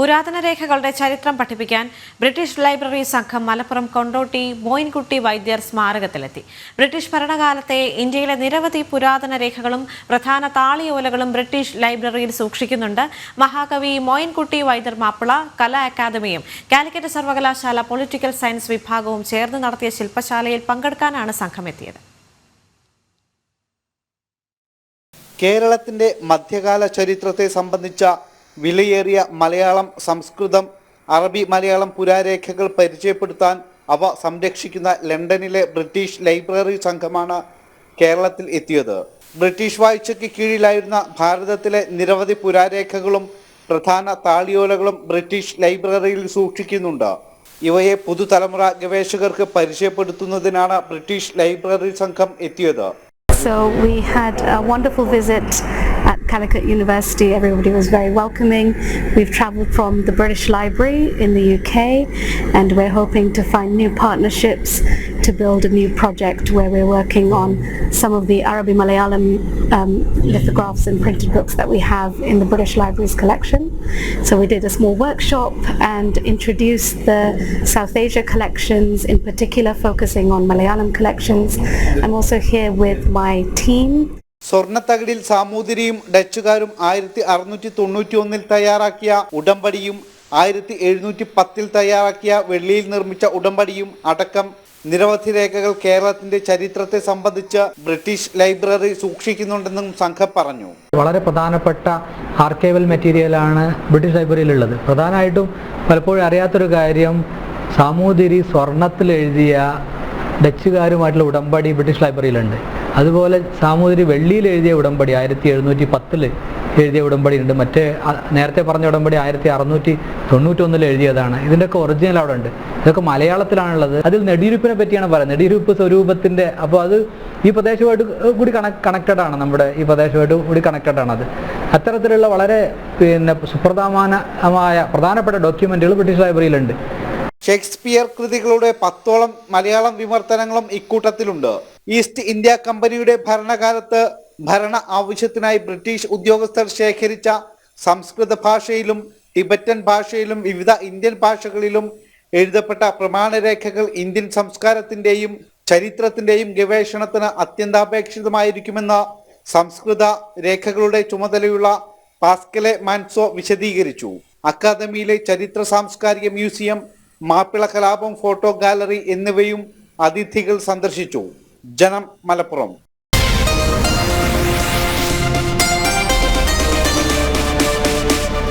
പുരാതന രേഖകളുടെ ചരിത്രം പഠിപ്പിക്കാൻ ബ്രിട്ടീഷ് ലൈബ്രറി സംഘം മലപ്പുറം കൊണ്ടോട്ടി മോയിൻകുട്ടി വൈദ്യർ സ്മാരകത്തിലെത്തി. ബ്രിട്ടീഷ് ഭരണകാലത്തെ ഇന്ത്യയിലെ നിരവധി പുരാതന രേഖകളും പ്രധാന താളിയോലകളും ബ്രിട്ടീഷ് ലൈബ്രറിയിൽ സൂക്ഷിക്കുന്നുണ്ട്. മഹാകവി മോയിൻകുട്ടി വൈദ്യർ മാപ്പിള കലാ അക്കാദമിയും കാലിക്കറ്റ് സർവകലാശാല പൊളിറ്റിക്കൽ സയൻസ് വിഭാഗവും ചേർന്ന് നടത്തിയ ശില്പശാലയിൽ പങ്കെടുക്കാനാണ് സംഘം എത്തിയത് കേരളത്തിന്റെ മധ്യകാല ചരിത്രത്തെ സംബന്ധിച്ച വിലയേറിയ മലയാളം സംസ്കൃതം അറബി മലയാളം പുരാരേഖകൾ പരിചയപ്പെടുത്താൻ അവ സംരക്ഷിക്കുന്ന ലണ്ടനിലെ ബ്രിട്ടീഷ് ലൈബ്രറി സംഘമാണ് കേരളത്തിൽ എത്തിയത്. ബ്രിട്ടീഷ് വാഴ്ചയ്ക്ക് കീഴിലായിരുന്ന ഭാരതത്തിലെ നിരവധി പുരാരേഖകളും പ്രധാന താളിയോലകളും ബ്രിട്ടീഷ് ലൈബ്രറിയിൽ സൂക്ഷിക്കുന്നുണ്ട്. ഇവയെ പുതുതലമുറ ഗവേഷകർക്ക് പരിചയപ്പെടുത്തുന്നതിനാണ് ബ്രിട്ടീഷ് ലൈബ്രറി സംഘം എത്തിയത്. So we had a wonderful visit Calicut University. Everybody was very welcoming. We've travelled from the British Library in the UK and we're hoping to find new partnerships to build a new project where we're working on some of the Arabic Malayalam um, lithographs and printed books that we have in the British Library's collection. So we did a small workshop and introduced the South Asia collections, in particular focusing on Malayalam collections. I'm also here with my team. സ്വർണത്തകിടിൽ സാമൂതിരിയും ഡച്ചുകാരും ആയിരത്തി അറുന്നൂറ്റി തൊണ്ണൂറ്റി ഒന്നിൽ തയ്യാറാക്കിയ ഉടമ്പടിയും ആയിരത്തി എഴുന്നൂറ്റി പത്തിൽ തയ്യാറാക്കിയ വെള്ളിയിൽ നിർമ്മിച്ച ഉടമ്പടിയും അടക്കം നിരവധി രേഖകൾ കേരളത്തിന്റെ ചരിത്രത്തെ സംബന്ധിച്ച് ബ്രിട്ടീഷ് ലൈബ്രറി സൂക്ഷിക്കുന്നുണ്ടെന്നും സംഘം പറഞ്ഞു. വളരെ പ്രധാനപ്പെട്ട ആർക്കൈവൽ മെറ്റീരിയലാണ് ബ്രിട്ടീഷ് ലൈബ്രറിയിലുള്ളത്. പ്രധാനമായിട്ടും പലപ്പോഴും അറിയാത്തൊരു കാര്യം സാമൂതിരി സ്വർണത്തിൽ എഴുതിയ ഡച്ചുകാരുമായിട്ടുള്ള ഉടമ്പടി ബ്രിട്ടീഷ് ലൈബ്രറിയിലുണ്ട്. അതുപോലെ സാമൂതിരി വെള്ളിയിൽ എഴുതിയ ഉടമ്പടി ആയിരത്തി എഴുന്നൂറ്റി പത്തിൽ എഴുതിയ ഉടമ്പടി ഉണ്ട്. മറ്റേ നേരത്തെ പറഞ്ഞ ഉടമ്പടി ആയിരത്തി അറുന്നൂറ്റി തൊണ്ണൂറ്റൊന്നിൽ എഴുതിയതാണ്. ഇതിന്റെയൊക്കെ ഒറിജിനൽ അവിടെ ഉണ്ട്. ഇതൊക്കെ മലയാളത്തിലാണുള്ളത്. അതിൽ നെടിയിരുപ്പിനെ പറ്റിയാണ് പറയുന്നത്. നെടിയിരുപ്പ് സ്വരൂപത്തിന്റെ അപ്പോൾ അത് ഈ പ്രദേശമായിട്ട് കൂടി കണക്റ്റഡ് ആണ്. നമ്മുടെ ഈ പ്രദേശമായിട്ട് കൂടി കണക്റ്റഡ് ആണ് അത്. അത്തരത്തിലുള്ള വളരെ പിന്നെ സുപ്രധാനമായ പ്രധാനപ്പെട്ട ഡോക്യുമെന്റുകൾ ബ്രിട്ടീഷ് ലൈബ്രറിയിലുണ്ട് ഷേക്സ്പിയർ കൃതികളുടെ പത്തോളം മലയാളം വിമർത്തനങ്ങളും ഇക്കൂട്ടത്തിലുണ്ട്. ഈസ്റ്റ് ഇന്ത്യ കമ്പനിയുടെ ഭരണകാലത്ത് ഭരണ ആവശ്യത്തിനായി ബ്രിട്ടീഷ് ഉദ്യോഗസ്ഥർ ശേഖരിച്ച സംസ്കൃത ഭാഷയിലും ടിബറ്റൻ ഭാഷയിലും വിവിധ ഇന്ത്യൻ ഭാഷകളിലും എഴുതപ്പെട്ട പ്രമാണരേഖകൾ ഇന്ത്യൻ സംസ്കാരത്തിന്റെയും ചരിത്രത്തിന്റെയും ഗവേഷണത്തിന് അത്യന്താപേക്ഷിതമായിരിക്കുമെന്ന് സംസ്കൃത രേഖകളുടെ ചുമതലയുള്ള പാസ്കലെ മാൻസോ വിശദീകരിച്ചു. അക്കാദമിയിലെ ചരിത്ര സാംസ്കാരിക മ്യൂസിയം മാപ്പിള കലാപം ഫോട്ടോ ഗാലറി എന്നിവയും അതിഥികൾ സന്ദർശിച്ചു. ജനം മലപ്പുറം.